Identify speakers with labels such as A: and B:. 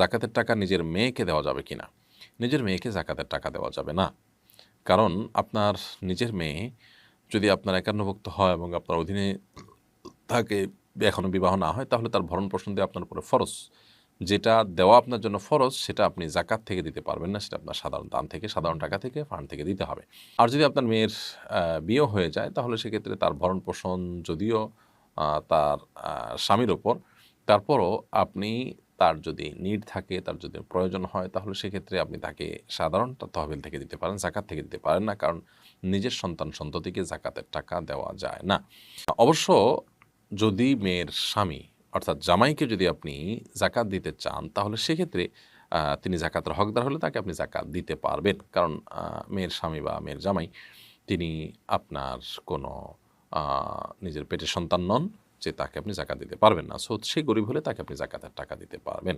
A: জাকাতের টাকা নিজের মেয়েকে দেওয়া যাবে কি না নিজের মেয়েকে জাকাতের টাকা দেওয়া যাবে না। কারণ আপনার নিজের মেয়ে যদি আপনার একান্নভুক্ত হয় এবং আপনার অধীনে থাকে এখনও বিবাহ না হয়, তাহলে তার ভরণ পোষণ দিয়ে আপনার উপরে ফরজ। যেটা দেওয়া আপনার জন্য ফরজ, সেটা আপনি জাকাত থেকে দিতে পারবেন না, সেটা আপনার সাধারণ দান থেকে, সাধারণ টাকা থেকে, ফান্ড থেকে দিতে হবে। আর যদি আপনার মেয়ের বিয়ে হয়ে যায়, তাহলে সেক্ষেত্রে তার ভরণ পোষণ যদিও তার স্বামীর ওপর তারপরও আপনি তার যদি নিড থাকে, তার যদি প্রয়োজন হয়, তাহলে সেক্ষেত্রে আপনি তাকে সাধারণ তহবিল থেকে দিতে পারেন, জাকাত থেকে দিতে পারেন না, কারণ নিজের সন্তান সন্ততিকে জাকাতের টাকা দেওয়া যায় না। অবশ্য যদি মেয়ের স্বামী, অর্থাৎ জামাইকে যদি আপনি জাকাত দিতে চান, তাহলে সেক্ষেত্রে তিনি জাকাতের হকদার হলে তাকে আপনি জাকাত দিতে পারবেন। কারণ মেয়ের স্বামী বা মেয়ের জামাই, তিনি আপনার কোনো নিজের পেটের সন্তান নন। যে তাকে আপনি জাকাত দিতে পারবেন না। সো সে গরিব হলে তাকে আপনি জাকাতের টাকা দিতে পারবেন।